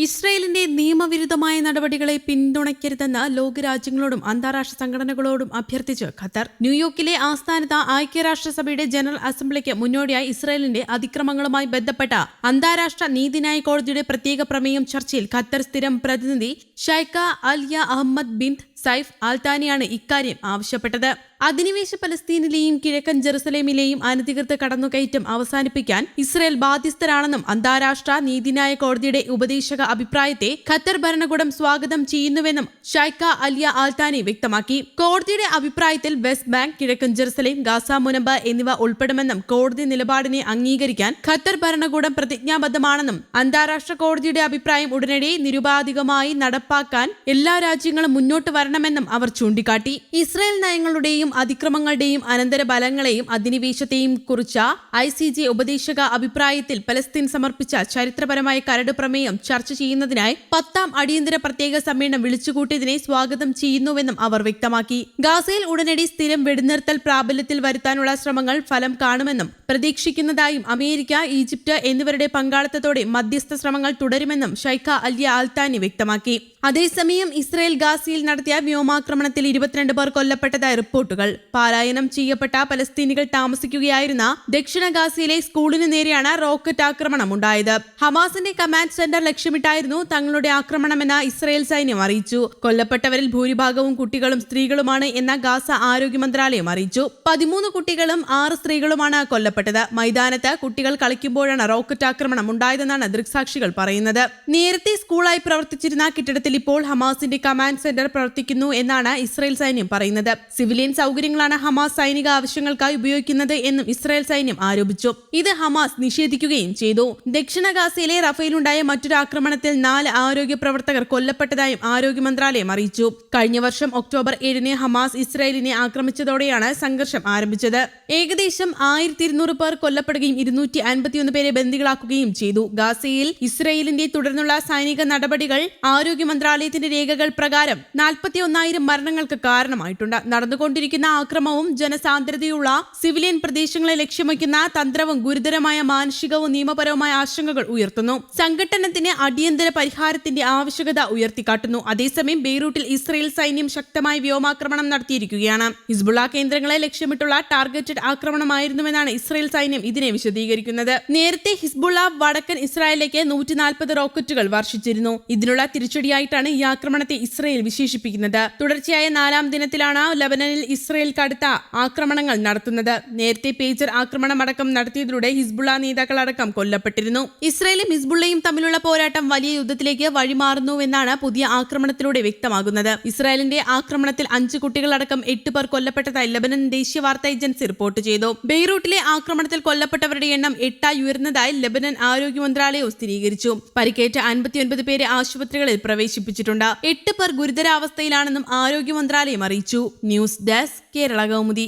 ഇസ്രയേലിന്റെ നിയമവിരുദ്ധമായ നടപടികളെ പിന്തുണയ്ക്കരുതെന്ന് ലോകരാജ്യങ്ങളോടും അന്താരാഷ്ട്ര സംഘടനകളോടും അഭ്യർത്ഥിച്ച് ഖത്തർ. ന്യൂയോർക്കിലെ ആസ്ഥാനത്ത് ഐക്യരാഷ്ട്രസഭയുടെ ജനറൽ അസംബ്ലിക്ക് മുന്നോടിയായി ഇസ്രയേലിന്റെ അതിക്രമങ്ങളുമായി ബന്ധപ്പെട്ട അന്താരാഷ്ട്ര നീതിന്യായ കോടതിയുടെ പ്രത്യേക പ്രമേയം ചർച്ചയിൽ ഖത്തർ സ്ഥിരം പ്രതിനിധി Sheikha Alya Ahmed bin Saif ആൽത്താനിയാണ് ഇക്കാര്യം ആവശ്യപ്പെട്ടത്. അധിനിവേശ പലസ്തീനിലെയും കിഴക്കൻ ജെറുസലേമിലെയും അനധികൃത കടന്നുകയറ്റം അവസാനിപ്പിക്കാൻ ഇസ്രയേൽ ബാധ്യസ്ഥരാണെന്നും അന്താരാഷ്ട്ര നീതിന്യായ കോടതിയുടെ ഉപദേശക അഭിപ്രായത്തെ ഖത്തർ ഭരണകൂടം സ്വാഗതം ചെയ്യുന്നുവെന്നും ഷൈഖ അലിയ ആൽത്താനി വ്യക്തമാക്കി. കോടതിയുടെ അഭിപ്രായത്തിൽ വെസ്റ്റ് ബാങ്ക് കിഴക്കൻ ജെറുസലേം ഗാസ മുനമ്പ് എന്നിവ ഉൾപ്പെടുമെന്നും കോടതി നിലപാടിനെ അംഗീകരിക്കാൻ ഖത്തർ ഭരണകൂടം പ്രതിജ്ഞാബദ്ധമാണെന്നും അന്താരാഷ്ട്ര കോടതിയുടെ അഭിപ്രായം ഉടനടി നിരുപാധികമായി നടപ്പാക്കാൻ എല്ലാ രാജ്യങ്ങളും മുന്നോട്ട് വരണമെന്നും അവർ ചൂണ്ടിക്കാട്ടി. ഇസ്രായേൽ നയങ്ങളുടെയും അതിക്രമങ്ങളുടെയും അനന്തര ഫലങ്ങളെയും അധിനിവേശത്തെയും കുറിച്ച ഐ സി ജെ ഉപദേശക അഭിപ്രായത്തിൽ പലസ്തീൻ സമർപ്പിച്ച ചരിത്രപരമായ കരട് പ്രമേയം ചർച്ച ചെയ്യുന്നതിനായി പത്താം അടിയന്തര പ്രത്യേക സമ്മേളനം വിളിച്ചുകൂട്ടിയതിനെ സ്വാഗതം ചെയ്യുന്നുവെന്നും അവർ വ്യക്തമാക്കി. ഗാസയിൽ ഉടനടി സ്ഥിരം വെടിനിർത്തൽ പ്രാബല്യത്തിൽ വരുത്താനുള്ള ശ്രമങ്ങൾ ഫലം കാണുമെന്നും പ്രതീക്ഷിക്കുന്നതായും അമേരിക്ക ഈജിപ്ത് എന്നിവരുടെ പങ്കാളിത്തത്തോടെ മധ്യസ്ഥ ശ്രമങ്ങൾ തുടരുമെന്നും ഷൈഖ അലിയ അൽത്താനി വ്യക്തമാക്കി. അതേസമയം ഇസ്രായേൽ ഗാസയിൽ നടത്തിയ വ്യോമാക്രമണത്തിൽ ഇരുപത്തിരണ്ട് പേർ കൊല്ലപ്പെട്ടതായി റിപ്പോർട്ടുകൾ. പാലായനം ചെയ്യപ്പെട്ട പലസ്തീനികൾ താമസിക്കുകയായിരുന്ന ദക്ഷിണ ഗാസയിലെ സ്കൂളിന് നേരെയാണ് റോക്കറ്റ് ആക്രമണം ഉണ്ടായത്. ഹമാസിന്റെ കമാൻഡ് സെന്റർ ലക്ഷ്യമിട്ടായിരുന്നു തങ്ങളുടെ ആക്രമണമെന്ന് ഇസ്രയേൽ സൈന്യം അറിയിച്ചു. കൊല്ലപ്പെട്ടവരിൽ ഭൂരിഭാഗവും കുട്ടികളും സ്ത്രീകളുമാണ് എന്ന ഗാസ ആരോഗ്യ മന്ത്രാലയം അറിയിച്ചു. പതിമൂന്ന് കുട്ടികളും ആറ് സ്ത്രീകളുമാണ് കൊല്ലപ്പെട്ടത്. മൈതാനത്ത് കുട്ടികൾ കളിക്കുമ്പോഴാണ് റോക്കറ്റ് ആക്രമണം ഉണ്ടായതെന്നാണ് ദൃക്സാക്ഷികൾ പറയുന്നത്. നേരത്തെ സ്കൂളായി പ്രവർത്തിച്ചിരുന്ന കെട്ടിടത്തിൽ ഇപ്പോൾ ഹമാസിന്റെ കമാൻഡ് സെന്റർ പ്രവർത്തിക്കുന്നു എന്നാണ് ഇസ്രായേൽ സൈന്യം പറയുന്നത്. സിവിലിയൻ സൗകര്യങ്ങളാണ് ഹമാസ് സൈനിക ആവശ്യങ്ങൾക്കായി ഉപയോഗിക്കുന്നത് എന്നും ഇസ്രായേൽ സൈന്യം ആരോപിച്ചു. ഇത് ഹമാസ് നിഷേധിക്കുകയും ചെയ്തു. ദക്ഷിണ ഗാസയിലെ റഫേലുണ്ടായ മറ്റൊരു ആക്രമണത്തിൽ നാല് ആരോഗ്യ പ്രവർത്തകർ കൊല്ലപ്പെട്ടതായും ആരോഗ്യ മന്ത്രാലയം അറിയിച്ചു. കഴിഞ്ഞ വർഷം ഒക്ടോബർ ഏഴിന് ഹമാസ് ഇസ്രായേലിനെ ആക്രമിച്ചതോടെയാണ് സംഘർഷം ആരംഭിച്ചത്. ഏകദേശം ആയിരത്തി ഇരുന്നൂറ് പേർ കൊല്ലപ്പെടുകയും ഇരുന്നൂറ്റി അൻപത്തിയൊന്ന് പേരെ ബന്ദികളാക്കുകയും ചെയ്തു. ഗാസയിൽ ഇസ്രായേലിന്റെ തുടർന്നുള്ള സൈനിക നടപടികൾ ആരോഗ്യ മന്ത്രാലയത്തിന്റെ രേഖകൾ പ്രകാരം നാൽപ്പത്തി ഒന്നായിരം മരണങ്ങൾക്ക് കാരണമായിട്ടുണ്ട്. നടന്നുകൊണ്ടിരിക്കുന്ന ആക്രമവും ജനസാന്ദ്രതയുള്ള സിവിലിയൻ പ്രദേശങ്ങളെ ലക്ഷ്യമിക്കുന്ന തന്ത്രവും ഗുരുതരമായ മാനസികവും നിയമപരവുമായ ആശങ്കകൾ ഉയർത്തുന്നു. സംഘട്ടനത്തിന് അടിയന്തര പരിഹാരത്തിന്റെ ആവശ്യകത ഉയർത്തിക്കാട്ടുന്നു. അതേസമയം ബെയ്റൂട്ടിൽ ഇസ്രയേൽ സൈന്യം ശക്തമായ വ്യോമാക്രമണം നടത്തിയിരിക്കുകയാണ്. ഹിസ്ബുള്ള കേന്ദ്രങ്ങളെ ലക്ഷ്യമിട്ടുള്ള ടാർഗറ്റഡ് ആക്രമണമായിരുന്നുവെന്നാണ് ഇസ്രയേൽ സൈന്യം ഇതിനെ വിശദീകരിക്കുന്നത്. നേരത്തെ ഹിസ്ബുള്ള വടക്കൻ ഇസ്രായേലിലേക്ക് നൂറ്റി റോക്കറ്റുകൾ വർഷിച്ചിരുന്നു. ഇതിനുള്ള തിരിച്ചടിയായിട്ടാണ് ഈ ആക്രമണത്തെ ഇസ്രയേൽ വിശേഷിപ്പിക്കുന്നത്. തുടർച്ചയായ നാലാം ദിനത്തിലാണ് ലബനനിൽ ഇസ്രയേൽ കടുത്ത ആക്രമണങ്ങൾ നടത്തുന്നത്. നേരത്തെ പേജർ ആക്രമണമടക്കം നടത്തിയതിലൂടെ ഹിസ്ബുള്ള നേതാക്കളടക്കം കൊല്ലപ്പെട്ടിരുന്നു. ഇസ്രയേലും ഹിസ്ബുള്ളയും തമ്മിലുള്ള പോരാട്ടം വലിയ യുദ്ധത്തിലേക്ക് വഴിമാറുന്നുവെന്നാണ് പുതിയ ആക്രമണത്തിലൂടെ വ്യക്തമാകുന്നത്. ഇസ്രായേലിന്റെ ആക്രമണത്തിൽ അഞ്ച് കുട്ടികളടക്കം എട്ട് പേർ കൊല്ലപ്പെട്ടതായി ലബനൻ ദേശീയ വാർത്താ ഏജൻസി റിപ്പോർട്ട് ചെയ്തു. ബെയ്റൂട്ടിലെ ആക്രമണത്തിൽ കൊല്ലപ്പെട്ടവരുടെ എണ്ണം എട്ടായി ഉയർന്നതായി ലബനൻ ആരോഗ്യ മന്ത്രാലയവും സ്ഥിരീകരിച്ചു. പരിക്കേറ്റ അൻപത്തിയൊൻപത് പേരെ ആശുപത്രികളിൽ പ്രവേശിപ്പിച്ചിട്ടുണ്ട്. എട്ട് പേർ ഗുരുതരാവസ്ഥയിലാണെന്നും ആരോഗ്യ മന്ത്രാലയം അറിയിച്ചു. News desk Kerala Kaumudi.